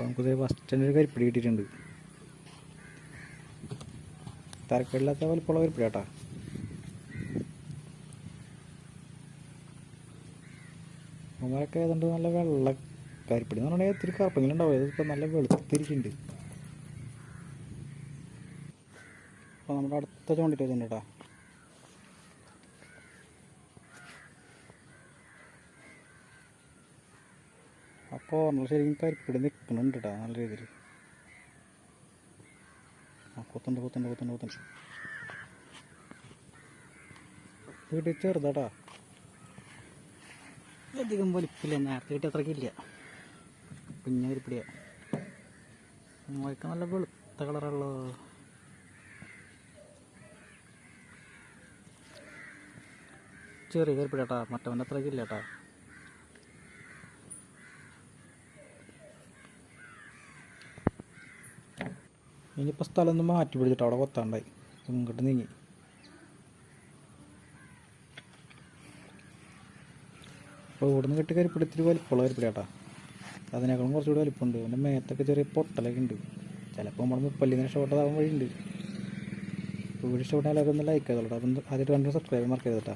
അപ്പോൾ നമുക്ക് ഫസ്റ്റ് ഒരു കരിപ്പിടി കിട്ടിയിട്ടുണ്ട്. തരക്കേടില്ലാത്ത വലിപ്പമുള്ള കരിപ്പിടി കേട്ടോ ഉമ്മരൊക്കെ ഏതാണ്ട് നല്ല വെള്ള കരിപ്പിടി എന്ന് പറഞ്ഞാൽ ഇത്തിരി കറുപ്പെങ്കിലും ഉണ്ടാവും. ഇതിപ്പോൾ നല്ല വെളുത്തിരിക്കുന്നുണ്ട്. അപ്പോൾ നമ്മുടെ അടുത്ത ചൂണ്ടിട്ട് വെച്ചിട്ടുണ്ട് കേട്ടോ. അപ്പോൾ നമ്മൾ ശരിക്കും കരിപ്പിടി നിൽക്കുന്നുണ്ട് കേട്ടോ നല്ല രീതിയിൽ ആ കൊത്തുണ്ട് കൊത്തുണ്ട് കൊത്തുണ്ട് കൊത്തുണ്ട്. വീട്ടിൽ ചെറുതാട്ടാ. അധികം വലിപ്പില്ല നേരത്തെ കിട്ടിയ അത്രയ്ക്ക് ഇല്ല. കുഞ്ഞ കരിപ്പിടിയാ നല്ല വെളുത്ത കളറുള്ളോ ചെറിയ കരിപ്പിടാട്ടാ മറ്റവന്റെ അത്രയ്ക്ക് ഇല്ല കേട്ടാ ഇനിയിപ്പോൾ സ്ഥലം ഒന്ന് മാറ്റി പിടിച്ചിട്ട് അവിടെ കൊത്താണ്ടായി. ഇങ്ങോട്ട് നീങ്ങി. അപ്പോൾ ഇവിടുന്ന് കിട്ടിയ കരിപ്പിടി ഇത്തിരി വലിപ്പമുള്ള കരിപ്പിടിയാട്ടാ അതിനേക്കാളും കുറച്ചുകൂടി വലിപ്പമുണ്ട്. എന്റെ മേത്തൊക്കെ ചെറിയ പൊട്ടലൊക്കെ ഉണ്ട്. ചിലപ്പോൾ നമ്മൾ മുപ്പല്ലിങ്ങനെ ഷോട്ട് ആവാൻ വഴിയുണ്ട് വീട് ഇഷ്ടപ്പെട്ടാൽ അതൊന്ന് ലൈക്ക് ചെയ്തോളൂ അപ്പം ആദ്യമായിട്ട് കണ്ടു സബ്സ്ക്രൈബ് മാർക്ക് കേട്ടോ